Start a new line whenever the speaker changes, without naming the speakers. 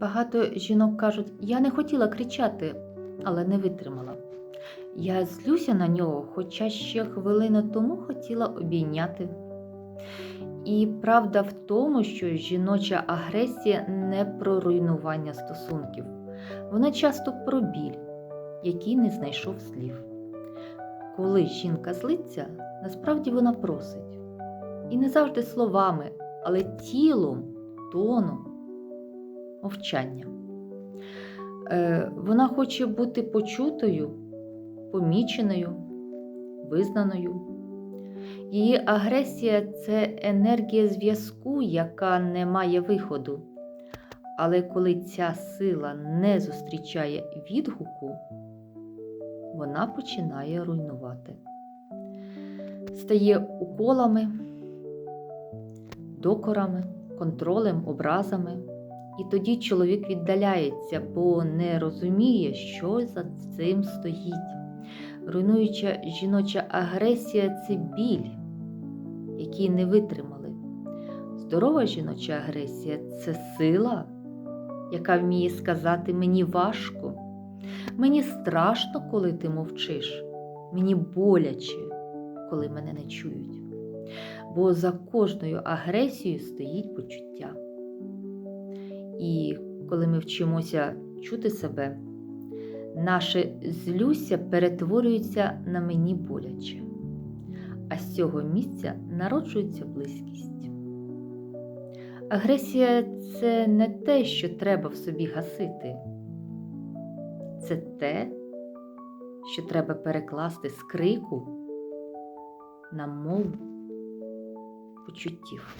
Багато жінок кажуть, я не хотіла кричати, але не витримала. Я злюся на нього, хоча ще хвилину тому хотіла обійняти. І правда в тому, що жіноча агресія не про руйнування стосунків, вона часто про біль, який не знайшов слів. Коли жінка злиться, насправді вона просить. І не завжди словами, але тілом, тоном, мовчанням. Е, вона хоче бути почутою, поміченою, визнаною. Її агресія це енергія зв'язку, яка не має виходу. Але коли ця сила не зустрічає відгуку, вона починає руйнувати. Стає уколами, докорами, контролем, образами. І тоді чоловік віддаляється, бо не розуміє, що за цим стоїть. Руйнуюча жіноча агресія це біль, який не витримали. Здорова жіноча агресія це сила, яка вміє сказати мені важко, мені страшно, коли ти мовчиш, мені боляче, коли мене не чують. Бо за кожною агресією стоїть почуття. І коли ми вчимося чути себе, наше злюся перетворюється на мені боляче, а з цього місця народжується близькість. Агресія це не те, що треба в собі гасити, це те, що треба перекласти з крику на мову почуттів.